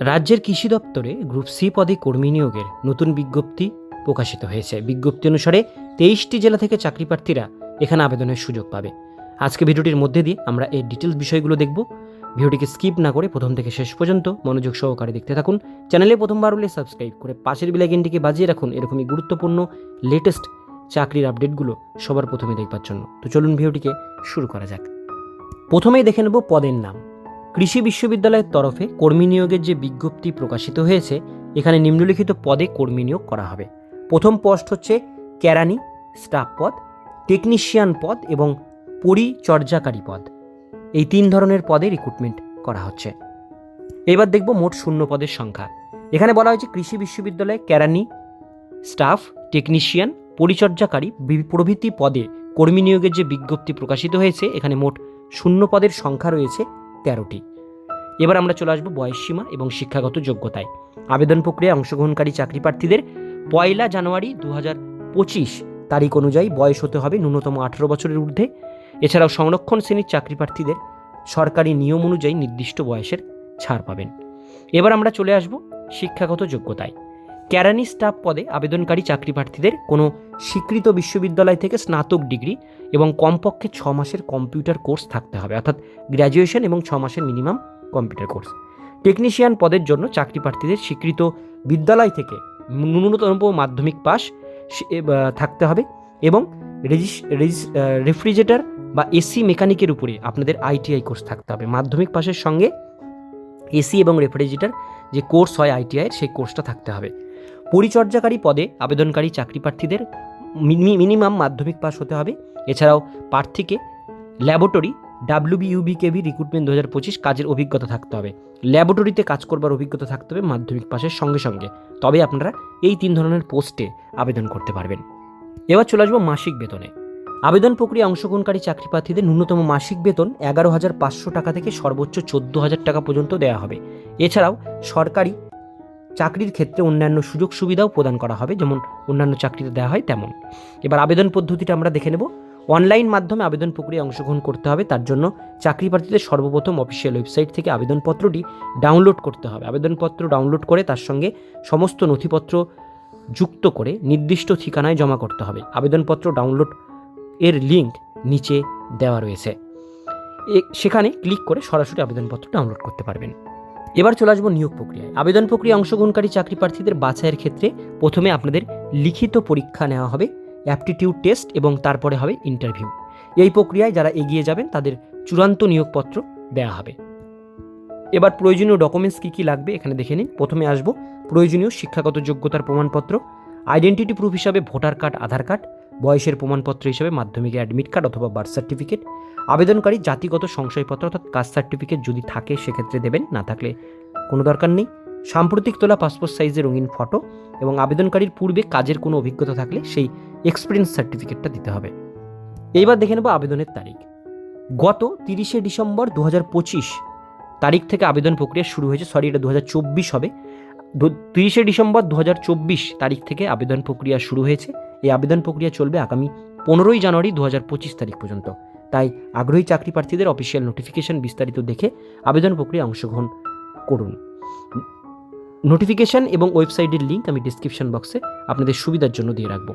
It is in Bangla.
রাজ্যের কৃষি দপ্তরে গ্রুপ সি পদে কর্মী নিয়োগের নতুন বিজ্ঞপ্তি প্রকাশিত হয়েছে। বিজ্ঞপ্তি অনুসারে তেইশটি জেলা থেকে চাকরি প্রার্থীরা এখানে আবেদনের সুযোগ পাবে। আজকে ভিডিওটির মধ্যে দিয়ে আমরা এর ডিটেলস বিষয়গুলো দেখব। ভিডিওটিকে স্কিপ না করে প্রথম থেকে শেষ পর্যন্ত মনোযোগ সহকারে দেখতে থাকুন। চ্যানেলে প্রথমবার হলে সাবস্ক্রাইব করে পাশের বিলাইকিনটিকে বাজিয়ে রাখুন। এরকমই গুরুত্বপূর্ণ লেটেস্ট চাকরির আপডেটগুলো সবার প্রথমে দেখবার জন্য। তো চলুন ভিডিওটিকে শুরু করা যাক। প্রথমেই দেখে নেব পদের নাম। কৃষি বিশ্ববিদ্যালয়ের তরফে কর্মী নিয়োগের যে বিজ্ঞপ্তি প্রকাশিত হয়েছে, এখানে নিম্নলিখিত পদে কর্মী নিয়োগ করা হবে। প্রথম পোস্ট হচ্ছে কেরানি স্টাফ পদ, টেকনিশিয়ান পদ এবং পরিচর্যাকারী পদ। এই তিন ধরনের পদে রিক্রুটমেন্ট করা হচ্ছে। এবার দেখব মোট শূন্য পদের সংখ্যা। এখানে বলা হয়েছে কৃষি বিশ্ববিদ্যালয়ে কেরানি স্টাফ, টেকনিশিয়ান, পরিচর্যাকারী প্রভৃতি পদে কর্মী নিয়োগের যে বিজ্ঞপ্তি প্রকাশিত হয়েছে, এখানে মোট শূন্য পদের সংখ্যা রয়েছে তেরোটি। এবার আমরা চলে আসব বয়সসীমা এবং শিক্ষাগত যোগ্যতায়। আবেদন প্রক্রিয়ায় অংশগ্রহণকারী চাকরি প্রার্থীদের পয়লা জানুয়ারি দু পঁচিশ তারিখ অনুযায়ী বয়স হতে হবে ন্যূনতম আঠেরো বছরের ঊর্ধ্বে। এছাড়াও সংরক্ষণ শ্রেণির চাকরি প্রার্থীদের সরকারি নিয়ম অনুযায়ী নির্দিষ্ট বয়সের ছাড় পাবেন। এবার আমরা চলে আসব শিক্ষাগত যোগ্যতায়। ক্যারানি স্টাফ পদে আবেদনকারী চাকরি প্রার্থীদের কোনো স্বীকৃত বিশ্ববিদ্যালয় থেকে স্নাতক ডিগ্রি এবং কমপক্ষে ছ মাসের কম্পিউটার কোর্স থাকতে হবে, অর্থাৎ গ্র্যাজুয়েশন এবং ছ মাসের মিনিমাম কম্পিউটার কোর্স। টেকনিশিয়ান পদের জন্য চাকরি প্রার্থীদের স্বীকৃত বিদ্যালয় থেকে ন্যূনতম মাধ্যমিক পাস থাকতে হবে এবং রেফ্রিজারেটর বা এসি মেকানিকের উপরে আপনাদের আইটিআই কোর্স থাকতে হবে। মাধ্যমিক পাশের সঙ্গে এসি এবং রেফ্রিজারেটর যে কোর্স হয় আইটিআইয়ের সেই কোর্সটা থাকতে হবে। পরিচর্যাকারী পদে আবেদনকারী চাকরি প্রার্থীদের মিনি- মিনিমাম মাধ্যমিক পাস হতে হবে। এছাড়াও প্রার্থীকে ল্যাবরেটরি ডাব্লিউবিইউবিকেভি রিক্রুটমেন্ট দু হাজার পঁচিশ কাজের অভিজ্ঞতা থাকতে হবে। ল্যাবরেটরিতে কাজ করবার অভিজ্ঞতা থাকতে হবে মাধ্যমিক পাশের সঙ্গে সঙ্গে। তবে আপনারা এই তিন ধরনের পোস্টে আবেদন করতে পারবেন। এবার চলে আসব মাসিক বেতনে। আবেদন প্রক্রিয়া অংশগ্রহণকারী চাকরি প্রার্থীদের ন্যূনতম মাসিক বেতন এগারো হাজার পাঁচশো টাকা থেকে সর্বোচ্চ চোদ্দ হাজার টাকা পর্যন্ত দেওয়া হবে। এছাড়াও সরকারি চাকরির ক্ষেত্রে অন্যান্য সুযোগ সুবিধাও প্রদান করা হবে, যেমন অন্যান্য চাকরিতে দেওয়া হয় তেমন। এবার আবেদন পদ্ধতিটা আমরা দেখে নেব। অনলাইন মাধ্যমে আবেদন প্রক্রিয়ায় অংশগ্রহণ করতে হবে। তার জন্য চাকরি প্রার্থীদের সর্বপ্রথম অফিসিয়াল ওয়েবসাইট থেকে আবেদনপত্রটি ডাউনলোড করতে হবে। আবেদনপত্র ডাউনলোড করে তার সঙ্গে সমস্ত নথিপত্র যুক্ত করে নির্দিষ্ট ঠিকানায় জমা করতে হবে। আবেদনপত্র ডাউনলোড এর লিঙ্ক নিচে দেওয়া রয়েছে। সেখানে ক্লিক করে সরাসরি আবেদনপত্র ডাউনলোড করতে পারবেন। এবার চলে আসব নিয়োগ প্রক্রিয়ায়। আবেদন প্রক্রিয়া অংশগ্রহণকারী চাকরি প্রার্থীদের বাছাইয়ের ক্ষেত্রে প্রথমে আপনাদের লিখিত পরীক্ষা নেওয়া হবে। অ্যাপটিটিউড টেস্ট এবং তারপরে হবে ইন্টারভিউ এই প্রক্রিয়ায় যারা এগিয়ে যাবেন, তাদের চূড়ান্ত নিয়োগপত্র দেওয়া হবে। এবার প্রয়োজনীয় ডকুমেন্টস কী কী লাগবে এখানে দেখে নিন। প্রথমে আসব, প্রয়োজনীয় শিক্ষাগত যোগ্যতার প্রমাণপত্র আইডেন্টিটি প্রুফ হিসাবে ভোটার কার্ড আধার কার্ড বয়সের প্রমাণপত্র হিসাবে মাধ্যমিকের অ্যাডমিট কার্ড অথবা বার্থ সার্টিফিকেট আবেদনকারী জাতিগত সংশয়পত্র অর্থাৎ কাস্ট সার্টিফিকেট যদি থাকে সেক্ষেত্রে দেবেন, না থাকলে কোনো দরকার নেই। সাম্প্রতিক তোলা পাসপোর্ট সাইজের রঙিন ফটো এবং আবেদনকারীর পূর্বে কাজের কোনো অভিজ্ঞতা থাকলে সেই এক্সপিরিয়েন্স সার্টিফিকেটটা দিতে হবে। এইবার দেখে নেব আবেদনের তারিখ। গত তিরিশে ডিসেম্বর দু পঁচিশ তারিখ থেকে আবেদন প্রক্রিয়া শুরু হয়েছে। সরি এটা দু চব্বিশ হবে। তিরিশে ডিসেম্বর দু চব্বিশ তারিখ থেকে আবেদন প্রক্রিয়া শুরু হয়েছে। এই আবেদন প্রক্রিয়া চলবে আগামী পনেরোই জানুয়ারি দু পঁচিশ তারিখ পর্যন্ত। তাই আগ্রহী চাকরি প্রার্থীদের অফিসিয়াল নোটিফিকেশন বিস্তারিত দেখে আবেদন প্রক্রিয়া অংশগ্রহণ করুন। নোটিফিকেশন এবং ওয়েবসাইটের লিঙ্ক আমি ডিসক্রিপশন বক্সে আপনাদের সুবিধার জন্য দিয়ে রাখব।